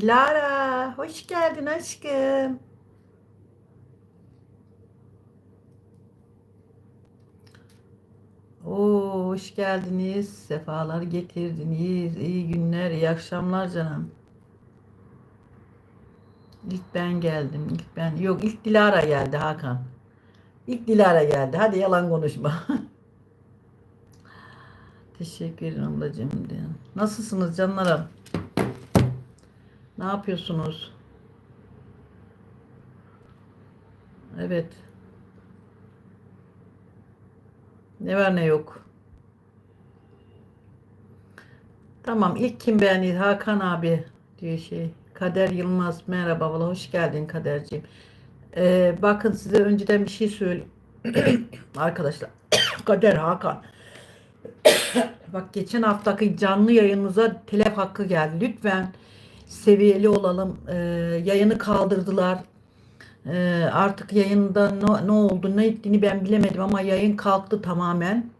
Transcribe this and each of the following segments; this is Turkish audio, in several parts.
Dilara, hoş geldin aşkım. Oo, hoş geldiniz. Sefalar getirdiniz. İyi günler, iyi akşamlar canım. İlk ben geldim. İlk ben. Yok, ilk Dilara geldi Hakan. İlk Dilara geldi. Hadi yalan konuşma. Teşekkür ederim ablacığım. Nasılsınız canlarım? Ne yapıyorsunuz? Evet. Ne var ne yok. Tamam ilk kim beğendi? Hakan abi diyor şey. Kader Yılmaz merhaba valla hoş geldin Kaderciğim. Ee, bakın size önceden bir şey söyleyeyim. Arkadaşlar. Kader Hakan. Bak geçen haftaki canlı yayınımıza telef hakkı geldi. Lütfen seviyeli olalım. Ee, yayını kaldırdılar. Ee, artık yayında ne, ne oldu ne ettiğini ben bilemedim ama yayın kalktı tamamen.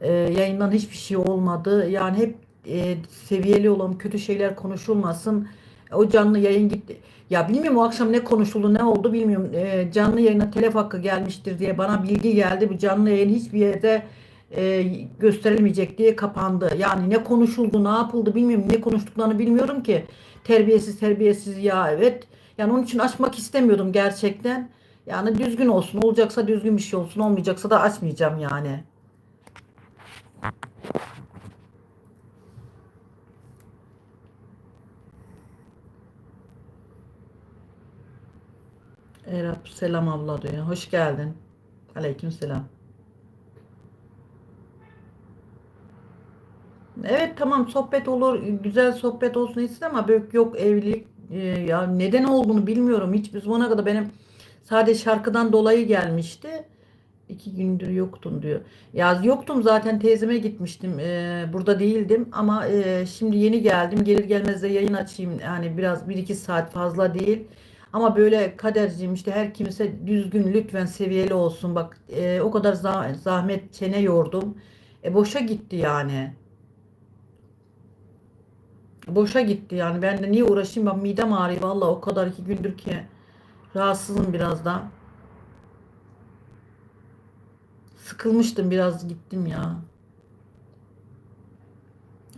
Ee, yayından hiçbir şey olmadı. Yani hep e, seviyeli olalım. Kötü şeyler konuşulmasın. O canlı yayın gitti. Ya bilmiyorum o akşam ne konuşuldu ne oldu bilmiyorum. Ee, canlı yayına telef hakkı gelmiştir diye bana bilgi geldi. Bu canlı yayın hiçbir yerde e, gösterilmeyecek diye kapandı. Yani ne konuşuldu, ne yapıldı bilmiyorum. Ne konuştuklarını bilmiyorum ki. Terbiyesiz terbiyesiz ya evet. Yani onun için açmak istemiyordum gerçekten. Yani düzgün olsun. Olacaksa düzgün bir şey olsun. Olmayacaksa da açmayacağım yani. Erap selam abla diyor. Hoş geldin. Aleyküm selam. Evet tamam sohbet olur. Güzel sohbet olsun istedim ama böyle yok evlilik e, ya neden olduğunu bilmiyorum. Hiç biz zamana kadar benim sadece şarkıdan dolayı gelmişti. İki gündür yoktun diyor. Ya yoktum zaten teyzeme gitmiştim. E, burada değildim ama e, şimdi yeni geldim. Gelir gelmez de yayın açayım. Yani biraz bir iki saat fazla değil. Ama böyle kaderciğim işte her kimse düzgün lütfen seviyeli olsun. Bak e, o kadar zah- zahmet çene yordum. E boşa gitti yani. Boşa gitti yani. Ben de niye uğraşayım ben midem ağrıyor valla o kadar iki gündür ki. Rahatsızım biraz da. Sıkılmıştım biraz gittim ya.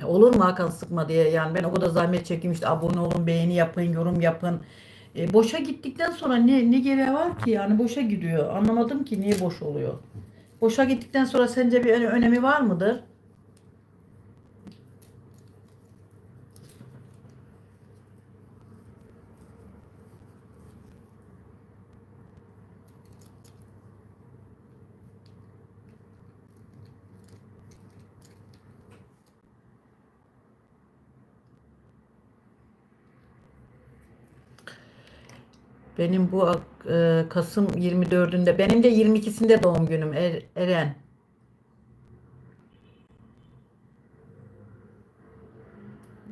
Olur mu Hakan sıkma diye yani ben o kadar zahmet çektim işte abone olun beğeni yapın yorum yapın. E, boşa gittikten sonra ne ne gereği var ki yani boşa gidiyor. Anlamadım ki niye boş oluyor. Boşa gittikten sonra sence bir öne- önemi var mıdır? Benim bu e, Kasım 24'ünde benim de 22'sinde doğum günüm Er- Eren.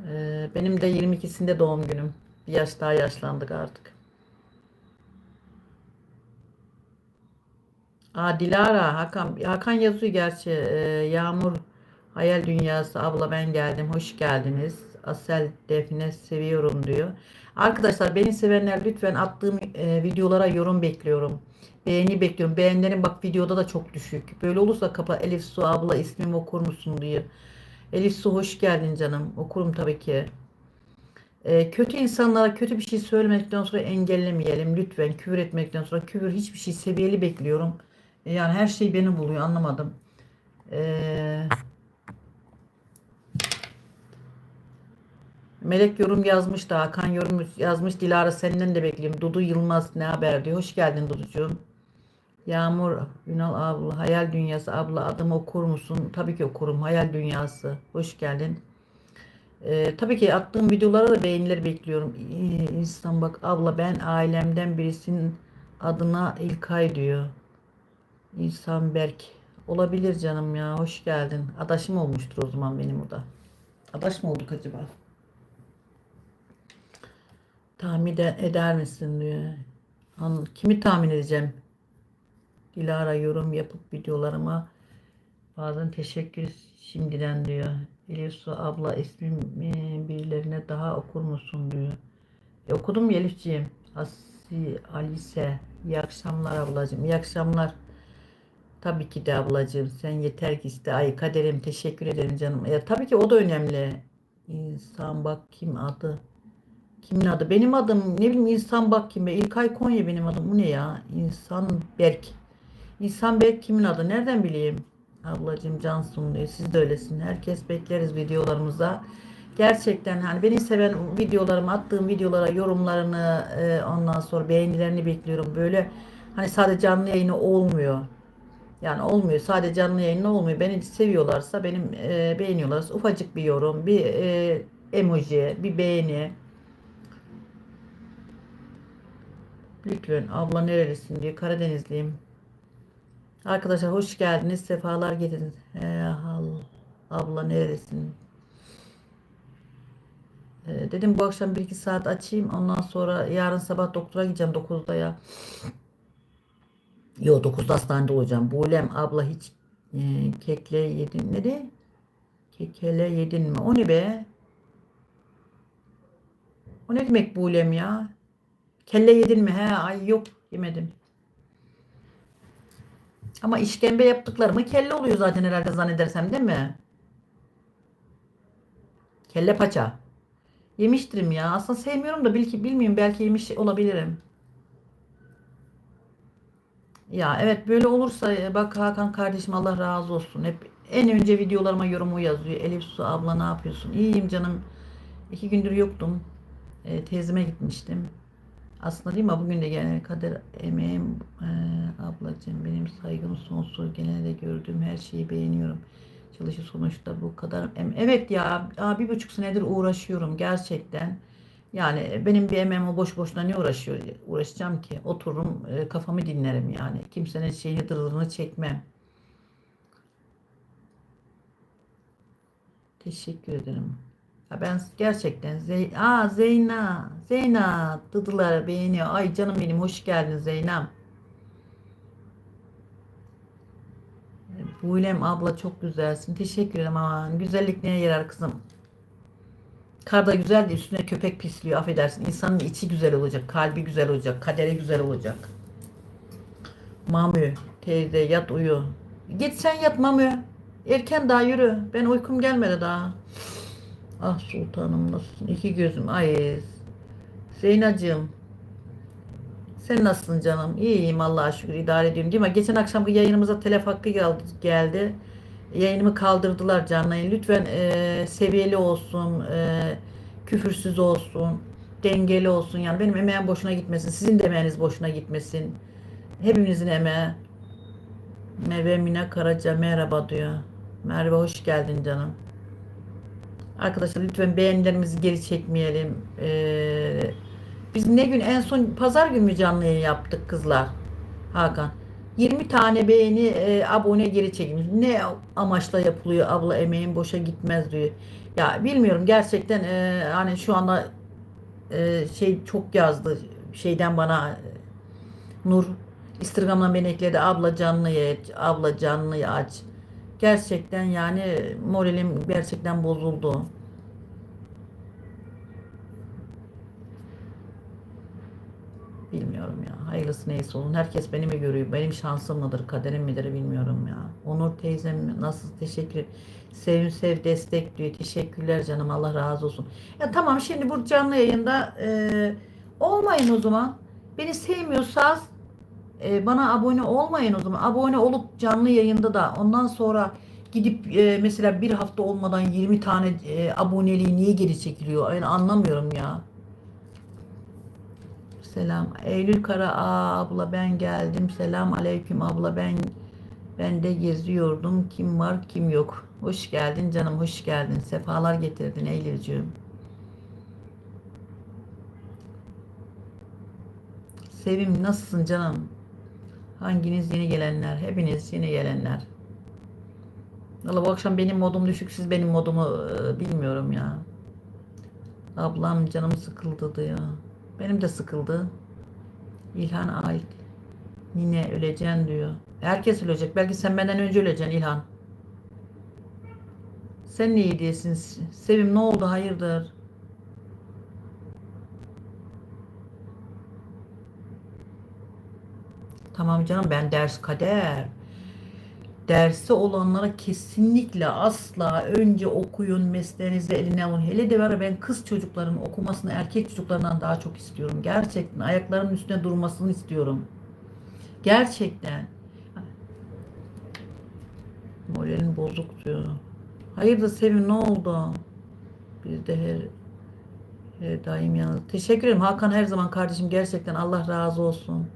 E, benim de 22'sinde doğum günüm. Bir yaş daha yaşlandık artık. Aa Dilara Hakan Hakan yazıyor gerçi. E, Yağmur Hayal Dünyası abla ben geldim. Hoş geldiniz. Asel Defne seviyorum diyor. Arkadaşlar beni sevenler lütfen attığım e, videolara yorum bekliyorum. Beğeni bekliyorum. Beğenilerim bak videoda da çok düşük. Böyle olursa kapa Elif Su abla ismimi okur musun diyor. Elif Su hoş geldin canım. Okurum tabii ki. E, kötü insanlara kötü bir şey söylemekten sonra engellemeyelim. Lütfen küfür etmekten sonra küfür hiçbir şey seviyeli bekliyorum. E, yani her şey beni buluyor anlamadım. Eee Melek yorum yazmış da Hakan yorum yazmış. Dilara senden de bekliyorum. Dudu Yılmaz ne haber diyor. Hoş geldin Duducuğum. Yağmur Ünal abla Hayal Dünyası abla adımı okur musun? Tabii ki okurum. Hayal Dünyası. Hoş geldin. Ee, tabii ki attığım videolara da beğeniler bekliyorum. İyi, İnsan bak abla ben ailemden birisinin adına İlkay diyor. İnsan Berk. Olabilir canım ya. Hoş geldin. Adaşım olmuştur o zaman benim o da. Adaş mı olduk acaba? Tahmin ede- eder misin diyor. Kimi tahmin edeceğim? Dilara yorum yapıp videolarıma Bazen teşekkür şimdiden diyor. Elif Su abla ismimi birilerine daha okur musun diyor. E, okudum Elifciğim. Asi Alise. İyi akşamlar ablacığım. İyi akşamlar. Tabii ki de ablacığım. Sen yeter ki iste. Ay kaderim teşekkür ederim canım. Ya, tabii ki o da önemli. İnsan bak kim adı. Kimin adı? Benim adım ne bileyim insan bak kim be. İlkay Konya benim adım. Bu ne ya? İnsan Berk. İnsan Berk kimin adı? Nereden bileyim? Ablacığım Cansun diyor. Siz de öylesin. Herkes bekleriz videolarımıza. Gerçekten hani beni seven videolarımı attığım videolara yorumlarını e, ondan sonra beğenilerini bekliyorum. Böyle hani sadece canlı yayını olmuyor. Yani olmuyor. Sadece canlı yayın olmuyor. Beni seviyorlarsa benim e, beğeniyorlarsa ufacık bir yorum, bir e, emoji, bir beğeni. Lütfen abla nerelisin diye Karadenizliyim. Arkadaşlar hoş geldiniz. Sefalar getirdiniz. He, hal- abla nerelisin? E, dedim bu akşam bir iki saat açayım. Ondan sonra yarın sabah doktora gideceğim 9'da ya. Yo 9'da hastanede olacağım. Bulem abla hiç e, kekle yedin. Ne de? Kekele yedin mi? O ne be? O ne demek bulem ya? Kelle yedin mi? He ay yok yemedim. Ama işkembe yaptıklarımı kelle oluyor zaten herhalde zannedersem değil mi? Kelle paça. Yemiştirim ya. Aslında sevmiyorum da belki bilmiyorum belki yemiş olabilirim. Ya evet böyle olursa e, bak Hakan kardeşim Allah razı olsun. Hep en önce videolarıma yorumu yazıyor. Elif Su abla ne yapıyorsun? İyiyim canım. İki gündür yoktum. E, teyzeme gitmiştim. Aslında değil mi? Bugün de gene kader emeğim e, ablacığım benim saygım sonsuz. Genelde gördüğüm her şeyi beğeniyorum. Çalışı sonuçta bu kadar. Evet ya, bir buçuk senedir uğraşıyorum gerçekten. Yani benim bir emeğim o boş boşuna ne uğraşıyor? Uğraşacağım ki. Otururum e, kafamı dinlerim yani. Kimsenin şeyini dırırını çekmem. Teşekkür ederim. Ya ben gerçekten Zey Aa Zeyna, Zeyna dıdılar beğeniyor. Ay canım benim hoş geldin Zeynep. Buylem abla çok güzelsin. Teşekkür ederim aman. Güzellik neye yarar kızım? Kar da güzel de üstüne köpek pisliyor affedersin. İnsanın içi güzel olacak, kalbi güzel olacak, kaderi güzel olacak. Mamü teyze yat uyu. Git sen yat Mamü. Erken daha yürü. Ben uykum gelmedi daha. Ah sultanım nasılsın? İki gözüm. Ay. Zeynacığım. Sen nasılsın canım? İyiyim Allah'a şükür idare ediyorum. Değil mi? Geçen akşamki yayınımıza telef hakkı geldi. Yayınımı kaldırdılar canlı yayın. Lütfen e, seviyeli olsun. E, küfürsüz olsun. Dengeli olsun. Yani benim emeğim boşuna gitmesin. Sizin de emeğiniz boşuna gitmesin. Hepimizin emeği. Merve Mine Karaca merhaba diyor. Merve hoş geldin canım. Arkadaşlar lütfen beğenilerimizi geri çekmeyelim. Ee, biz ne gün en son pazar günü canlı yayın yaptık kızlar? Hakan. 20 tane beğeni e, abone geri çekilmiş. Ne amaçla yapılıyor abla emeğin boşa gitmez diyor. Ya bilmiyorum gerçekten e, hani şu anda e, şey çok yazdı şeyden bana e, Nur Instagram'dan beni ekledi abla canlıyı aç, abla canlıyı aç. Gerçekten yani moralim gerçekten bozuldu. Bilmiyorum ya. Hayırlısı neyse olun. Herkes beni mi görüyor? Benim şansım mıdır, kaderim midir bilmiyorum ya. Onur teyzem nasıl teşekkür Sevim sev destek diyor. Teşekkürler canım. Allah razı olsun. Ya tamam şimdi bu canlı yayında e, olmayın o zaman. Beni sevmiyorsanız e, bana abone olmayın o zaman. Abone olup canlı yayında da ondan sonra gidip e, mesela bir hafta olmadan 20 tane e, aboneliği niye geri çekiliyor? Yani anlamıyorum ya. Selam. Eylül Kara Aa, abla ben geldim. Selam aleyküm abla ben ben de geziyordum. Kim var kim yok. Hoş geldin canım hoş geldin. Sefalar getirdin Eylülcüğüm. Sevim nasılsın canım? Hanginiz yeni gelenler? Hepiniz yeni gelenler. Valla bu akşam benim modum düşük. Siz benim modumu e, bilmiyorum ya. Ablam canım sıkıldı diyor. Benim de sıkıldı. İlhan ait. Nine öleceksin diyor. Herkes ölecek. Belki sen benden önce öleceksin İlhan. Sen ne hediyesin? Sevim ne oldu? Hayırdır? Tamam canım ben ders kader. Dersi olanlara kesinlikle asla önce okuyun mesleğinizi eline alın. Hele de var ben kız çocukların okumasını erkek çocuklarından daha çok istiyorum. Gerçekten ayaklarının üstüne durmasını istiyorum. Gerçekten. Moralin bozuk diyor. Hayırdır Sevim ne oldu? Biz de her, her daim yanında. Teşekkür ederim Hakan her zaman kardeşim gerçekten Allah razı olsun.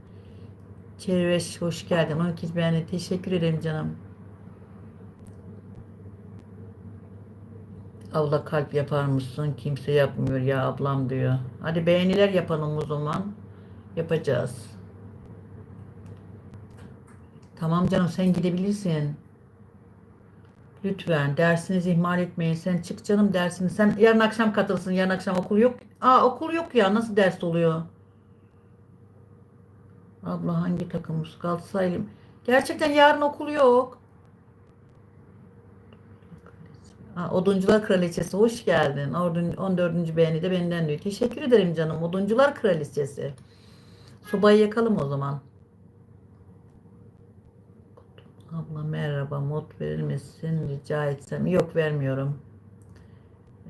Çevreş hoş geldin. 12 beğeni. Teşekkür ederim canım. Abla kalp yapar mısın? Kimse yapmıyor ya ablam diyor. Hadi beğeniler yapalım o zaman. Yapacağız. Tamam canım sen gidebilirsin. Lütfen dersinizi ihmal etmeyin. Sen çık canım dersini. Sen yarın akşam katılsın. Yarın akşam okul yok. Aa okul yok ya. Nasıl ders oluyor? Abla hangi takımız? Galatasaraylı. Gerçekten yarın okul yok. Ha, Oduncular Kraliçesi hoş geldin. Ordun, 14. beğeni de benden diyor. Teşekkür ederim canım. Oduncular Kraliçesi. Sobayı yakalım o zaman. Abla merhaba mod verir misin rica etsem. Yok vermiyorum.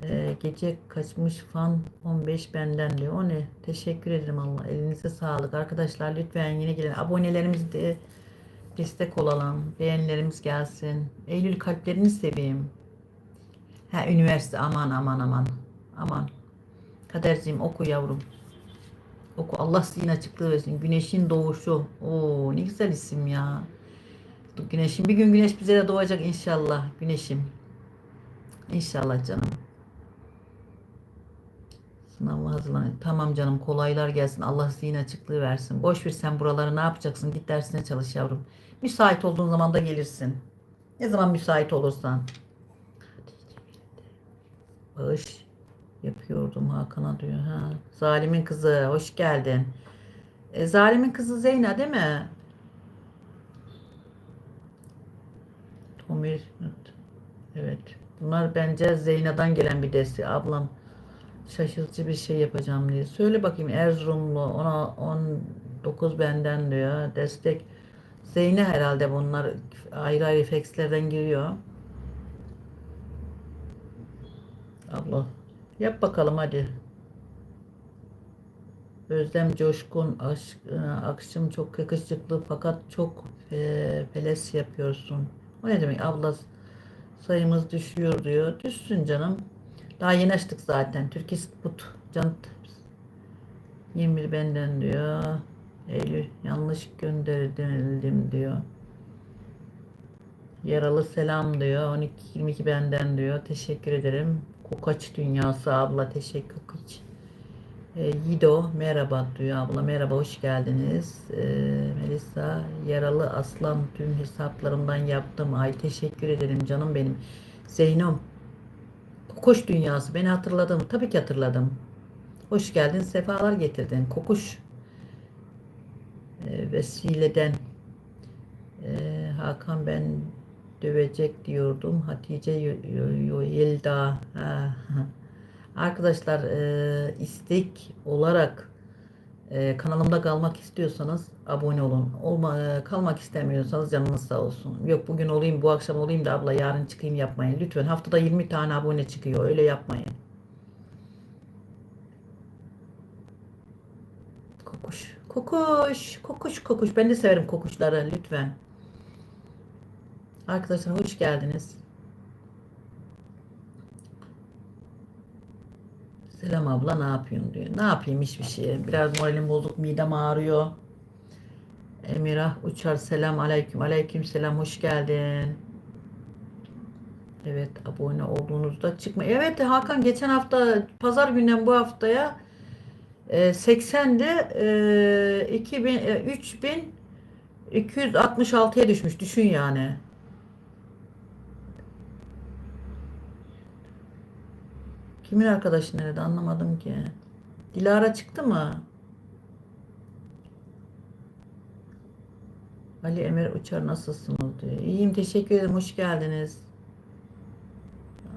Ee, gece kaçmış fan 15 benden diyor. O ne? Teşekkür ederim Allah. Elinize sağlık. Arkadaşlar lütfen yine gelin. Abonelerimiz de destek olalım. Beğenilerimiz gelsin. Eylül kalplerini seveyim. Ha üniversite aman aman aman. Aman. Kaderciğim oku yavrum. Oku. Allah zihin açıklığı versin. Güneşin doğuşu. Oo ne güzel isim ya. Güneşim bir gün güneş bize de doğacak inşallah. Güneşim. İnşallah canım. Sınava hazırlan. Tamam canım kolaylar gelsin. Allah zihin açıklığı versin. Boş ver sen buraları ne yapacaksın? Git dersine çalış yavrum. Müsait olduğun zaman da gelirsin. Ne zaman müsait olursan. Bağış yapıyordum Hakan'a diyor. Ha. Zalimin kızı hoş geldin. E, zalimin kızı Zeyna değil mi? Tomir evet. Bunlar bence Zeyna'dan gelen bir desti. Ablam şaşırtıcı bir şey yapacağım diye. Söyle bakayım Erzurumlu ona 19 benden diyor. Destek Zeyne herhalde bunlar ayrı ayrı faxlerden giriyor. Abla yap bakalım hadi. Özlem Coşkun aşk, e, akşam çok yakışıklı fakat çok e, peles yapıyorsun. O ne demek abla sayımız düşüyor diyor. Düşsün canım. Daha yeni açtık zaten. Türkiye Put Can 21 benden diyor. Eylül yanlış gönderildim diyor. Yaralı selam diyor. 12 22 benden diyor. Teşekkür ederim. Kokaç dünyası abla teşekkür kokaç. E, Yido merhaba diyor abla. Merhaba hoş geldiniz. E, Melisa yaralı aslan tüm hesaplarımdan yaptım. Ay teşekkür ederim canım benim. Zeynom Kokuş dünyası beni hatırladın mı? Tabii ki hatırladım. Hoş geldin, sefalar getirdin. Kokuş e, vesileden e, Hakan ben dövecek diyordum. Hatice Yelda. Arkadaşlar e, istek olarak e, kanalımda kalmak istiyorsanız abone olun. Olma, e, kalmak istemiyorsanız canınız sağ olsun. Yok bugün olayım bu akşam olayım da abla yarın çıkayım yapmayın. Lütfen haftada 20 tane abone çıkıyor. Öyle yapmayın. Kokuş. Kokuş. Kokuş kokuş. Ben de severim kokuşları lütfen. Arkadaşlar hoş geldiniz. Selam abla ne yapıyorsun diyor. Ne yapayım hiçbir şey. Biraz moralim bozuk, midem ağrıyor. Emirah Uçar selam aleyküm. Aleyküm selam hoş geldin. Evet abone olduğunuzda çıkma. Evet Hakan geçen hafta pazar günden bu haftaya e, 80'de e, 2000 e, 3266'ya düşmüş. Düşün yani. Kimin arkadaşı nerede anlamadım ki. Dilara çıktı mı? Ali Emir Uçar nasılsınız diyor. İyiyim teşekkür ederim hoş geldiniz.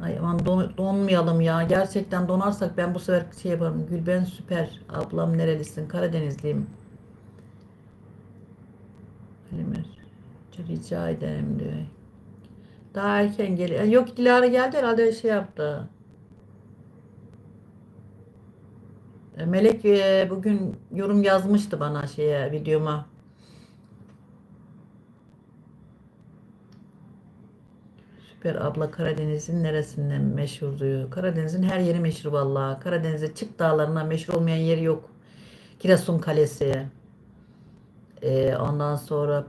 Aman don- donmayalım ya. Gerçekten donarsak ben bu sefer şey yaparım. Gülben süper. Ablam nerelisin? Karadenizliyim. Halimir. Rica ederim diyor. Daha erken geliyor. Yok Dilara geldi herhalde şey yaptı. E, Melek e, bugün yorum yazmıştı bana şeye videoma. Süper abla Karadeniz'in neresinden meşhur diyor. Karadeniz'in her yeri meşhur vallahi. Karadeniz'e çık dağlarına meşhur olmayan yeri yok. Giresun Kalesi. E, ondan sonra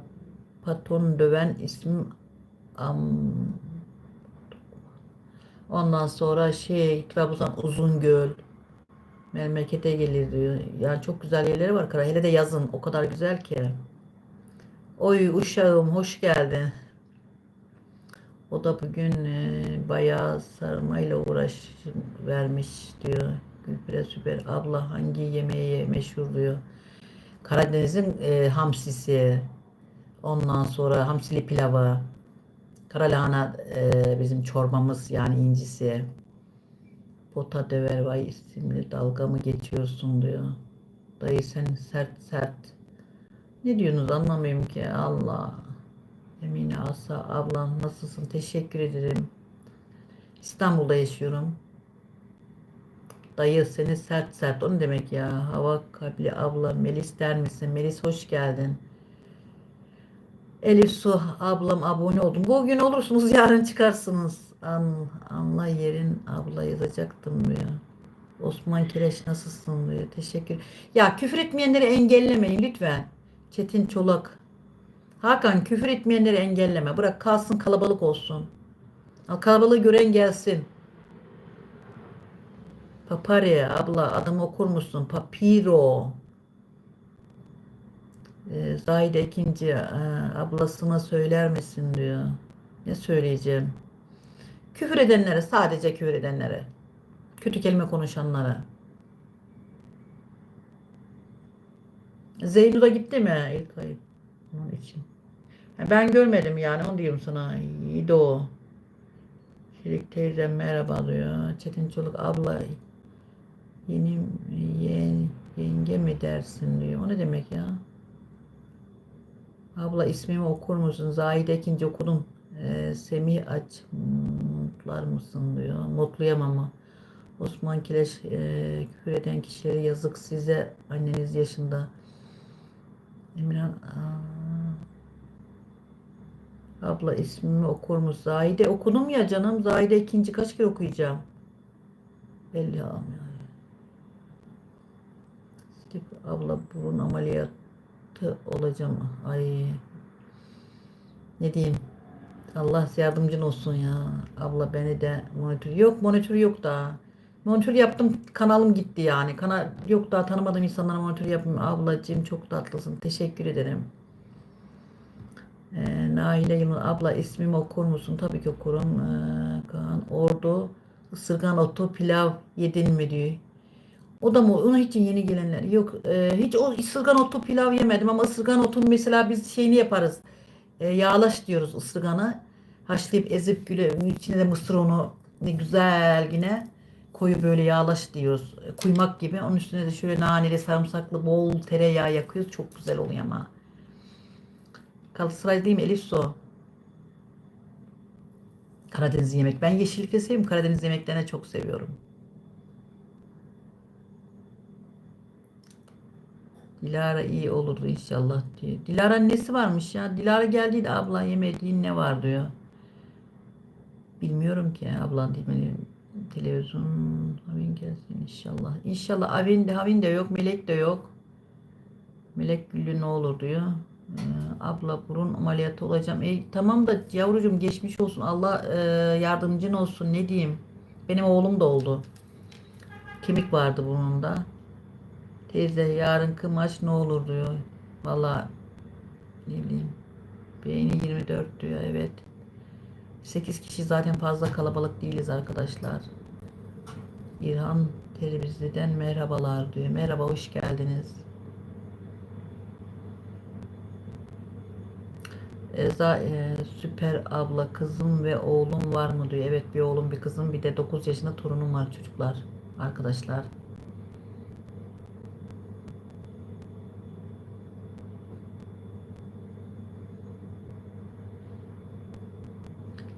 patron döven isim am, ondan sonra şey Trabzon Uzungöl memlekete gelir diyor. Yani çok güzel yerleri var. Kara. Hele de yazın o kadar güzel ki. Oy uşağım hoş geldin. O da bugün e, bayağı sarmayla uğraş vermiş diyor. Gülpire süper abla hangi yemeği meşhur diyor. Karadeniz'in e, hamsisi. Ondan sonra hamsili pilavı. Karalahana e, bizim çorbamız yani incisi. Bota döver isimli dalga mı geçiyorsun diyor. Dayı sen sert sert. Ne diyorsunuz anlamıyorum ki Allah. Emine Asa ablam nasılsın? Teşekkür ederim. İstanbul'da yaşıyorum. Dayı seni sert sert. O demek ya? Hava kalpli abla Melis der misin? Melis hoş geldin. Elif Su ablam abone oldum. Bugün olursunuz yarın çıkarsınız. An, anla yerin abla yazacaktım diyor. Osman Kireç nasılsın diyor. Teşekkür. Ya küfür etmeyenleri engellemeyin lütfen. Çetin Çolak. Hakan küfür etmeyenleri engelleme. Bırak kalsın kalabalık olsun. Al kalabalığı gören gelsin. Papare abla adımı okur musun? Papiro. Ee, Zahide ikinci e, ablasına söyler misin diyor. Ne söyleyeceğim? Küfür edenlere sadece küfür edenlere. Kötü kelime konuşanlara. Zeynu da gitti mi ilk ay? Onun için. Ben görmedim yani onu diyorum sana. İyiydi o. Çelik teyzem merhaba diyor. Çetin Çoluk abla yeni ye- yenge mi dersin diyor. O ne demek ya? Abla ismimi okur musun? Zahide ikinci okudum. Ee, Semih aç mutlar mısın diyor. Mutluyum ama. Osman Kireç e, küfür eden kişilere yazık size anneniz yaşında. Emirhan aa. Abla ismimi okur musun? Zahide okudum ya canım. Zahide ikinci kaç kere okuyacağım? Belli almıyor. Steve abla burun ameliyatı olacağım. Ay ne diyeyim? Allah yardımcın olsun ya. Abla beni de monitör. Yok monitör yok daha. Monitör yaptım kanalım gitti yani. Kanal yok daha tanımadığım insanlara monitör yapayım. Ablacığım çok tatlısın. Teşekkür ederim. Ee, Naile Yılmaz abla ismimi okur musun? Tabii ki okurum. Ee, Kaan Ordu ısırgan otu pilav yedin mi diyor. O da mı? Ona hiç yeni gelenler. Yok e, hiç o ısırgan otu pilav yemedim ama ısırgan otun mesela biz şeyini yaparız. E, yağlaş diyoruz ısırganı. Haşlayıp ezip güle içine de mısır unu ne güzel yine koyu böyle yağlaş diyoruz. E, Kuymak gibi. Onun üstüne de şöyle naneli sarımsaklı bol tereyağı yakıyoruz. Çok güzel oluyor ama. Galatasaray değil mi Elif Su? Karadeniz yemek. Ben yeşillikte seviyorum. Karadeniz yemeklerini çok seviyorum. Dilara iyi olurdu inşallah diyor. Dilara nesi varmış ya? Dilara geldiydi abla yemediğin ne var diyor. Bilmiyorum ki abla değil mi? Televizyon Havin gelsin inşallah. İnşallah Havin de, Havin de yok. Melek de yok. Melek Gülü ne olur diyor. Ee, abla burun ameliyatı olacağım. E, tamam da yavrucuğum geçmiş olsun. Allah e, yardımcın olsun. Ne diyeyim? Benim oğlum da oldu. Kemik vardı burnunda. Teyze yarınki maç ne olur diyor. Valla ne bileyim. Beyni 24 diyor evet. 8 kişi zaten fazla kalabalık değiliz arkadaşlar. İrhan Televizyon'dan merhabalar diyor. Merhaba hoş geldiniz. E, za- e, süper abla kızım ve oğlum var mı diyor. Evet bir oğlum bir kızım bir de 9 yaşında torunum var çocuklar. Arkadaşlar.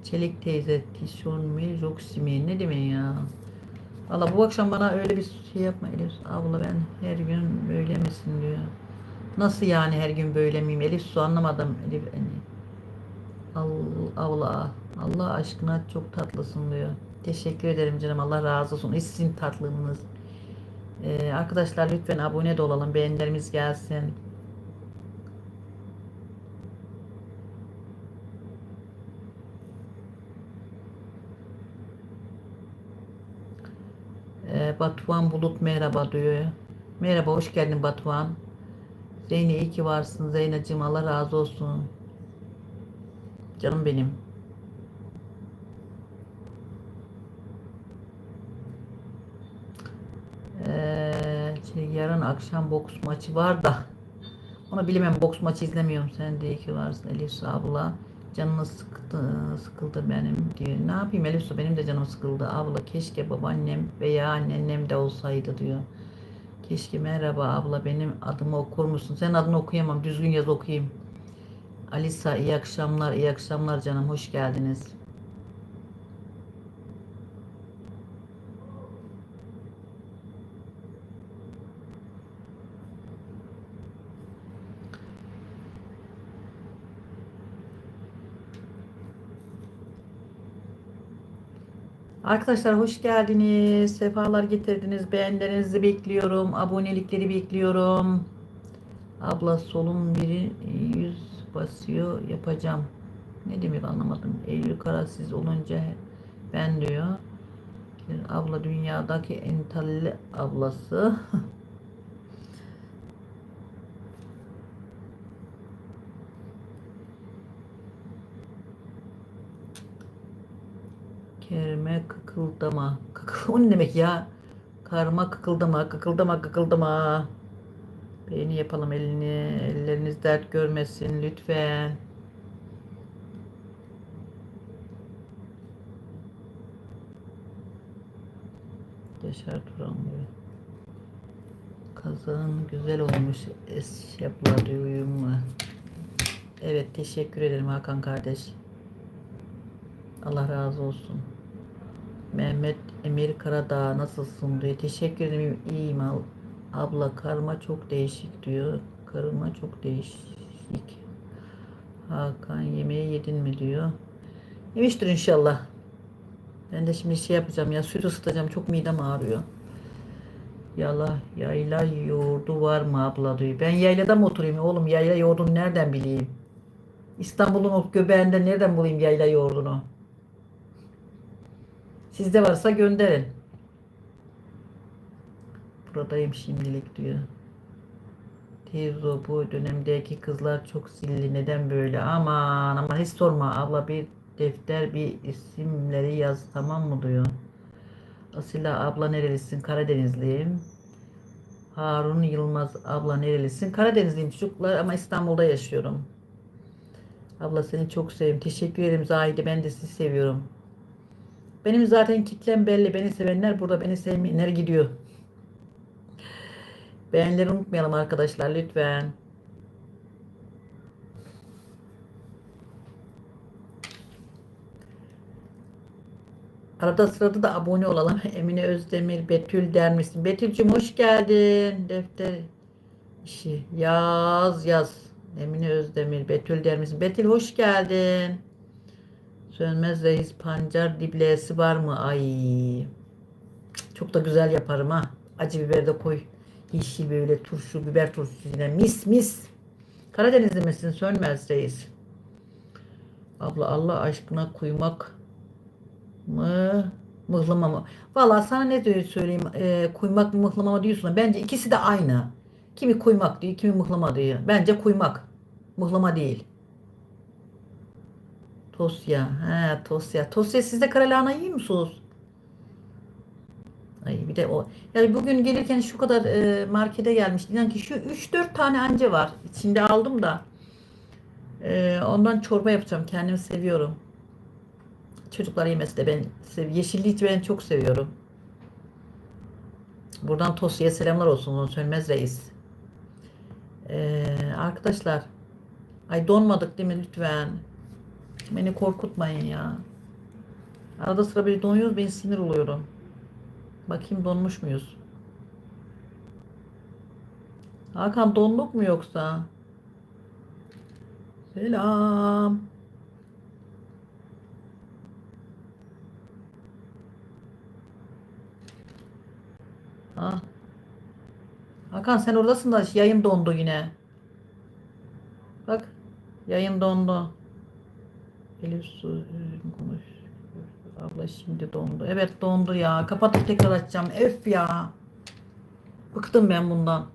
Çelik teyze tişon mi roksi mi ne demek ya? Valla bu akşam bana öyle bir şey yapma Elif. Abla ben her gün böyle misin diyor. Nasıl yani her gün böyle miyim? Elif su anlamadım. Elif Allah, Allah, Allah aşkına çok tatlısın diyor. Teşekkür ederim canım. Allah razı olsun. İzin tatlılığınız. Ee, arkadaşlar lütfen abone de olalım. Beğenilerimiz gelsin. Ee, Batuhan Bulut merhaba diyor. Merhaba hoş geldin Batuhan. Zeyne iyi ki varsın Zeynacığım Allah razı olsun. Canım benim. Ee, yarın akşam boks maçı var da onu bilemem boks maçı izlemiyorum sen de iyi ki varsın Elif abla canını sıktı, sıkıldı benim diyor. Ne yapayım Elif benim de canım sıkıldı. Abla keşke babaannem veya anneannem de olsaydı diyor. Keşke merhaba abla benim adımı okur musun? Senin adını okuyamam düzgün yaz okuyayım. Alisa iyi akşamlar iyi akşamlar canım hoş geldiniz Arkadaşlar hoş geldiniz. Sefalar getirdiniz. Beğenilerinizi bekliyorum. Abonelikleri bekliyorum. Abla solun biri yüz basıyor yapacağım. Ne demek anlamadım. Eylül Kara siz olunca ben diyor. Abla dünyadaki en talli ablası. Kerime kıkıldama. Kıkıl, o ne demek ya? Karma kıkıldama, kıkıldama, kıkıldama. Beğeni yapalım elini. Elleriniz dert görmesin lütfen. Yaşar Turan diyor. Kazağın güzel olmuş. Eşyapla uyumlu. Evet teşekkür ederim Hakan kardeş. Allah razı olsun. Mehmet Emir Karadağ nasılsın diyor. Teşekkür ederim. İyiyim. Abla karma çok değişik diyor. Karıma çok değişik. Hakan yemeği yedin mi diyor. Yemiştir inşallah. Ben de şimdi şey yapacağım ya süt ısıtacağım. Çok midem ağrıyor. Yala yayla yoğurdu var mı abla diyor. Ben yaylada mı oturayım oğlum? Yayla yoğurdunu nereden bileyim? İstanbul'un o göbeğinde nereden bulayım yayla yoğurdunu? Sizde varsa gönderin. Buradayım şimdilik diyor. Teyze bu dönemdeki kızlar çok zilli. Neden böyle? Aman aman hiç sorma. Abla bir defter bir isimleri yaz tamam mı diyor. Asila abla nerelisin? Karadenizliyim. Harun Yılmaz abla nerelisin? Karadenizliyim çocuklar ama İstanbul'da yaşıyorum. Abla seni çok sevdim. Teşekkür ederim Zahide. Ben de sizi seviyorum. Benim zaten kitlem belli. Beni sevenler burada. Beni sevmeyenler gidiyor. Beğenileri unutmayalım arkadaşlar lütfen. Arada sırada da abone olalım. Emine Özdemir, Betül der misin? Betül'cüm hoş geldin. Defter işi yaz yaz. Emine Özdemir, Betül der misin? Betül hoş geldin. Sönmez reis pancar diblesi var mı? Ay. Çok da güzel yaparım ha. Acı biber de koy. Yeşil böyle turşu, biber turşusu yine mis mis. Karadenizli misin? Sönmez reis. Abla Allah aşkına kuymak mı? Mıhlama mı? Valla sana ne diyor söyleyeyim. E, kuymak mı mıhlama mı diyorsun. Bence ikisi de aynı. Kimi kuymak diyor, kimi mıhlama diyor. Bence kuymak. Mıhlama değil. Tosya. He tosya. Tosya sizde karalahana yiyor musunuz? Ay bir de o. Yani bugün gelirken şu kadar e, markete gelmişti. Yani ki şu 3-4 tane anca var. İçinde aldım da. Ee, ondan çorba yapacağım. Kendimi seviyorum. Çocuklar yemesi de ben sev Yeşilliği ben çok seviyorum. Buradan Tosya'ya selamlar olsun. Sönmez reis. Ee, arkadaşlar. Ay donmadık değil mi lütfen? Beni korkutmayın ya. Arada sıra bir donuyoruz ben sinir oluyorum. Bakayım donmuş muyuz? Hakan donduk mu yoksa? Selam. Ha. Hakan sen oradasın da yayın dondu yine. Bak yayın dondu. Elif su konuş. Abla şimdi dondu. Evet dondu ya. Kapatıp tekrar açacağım. Öf ya. Bıktım ben bundan.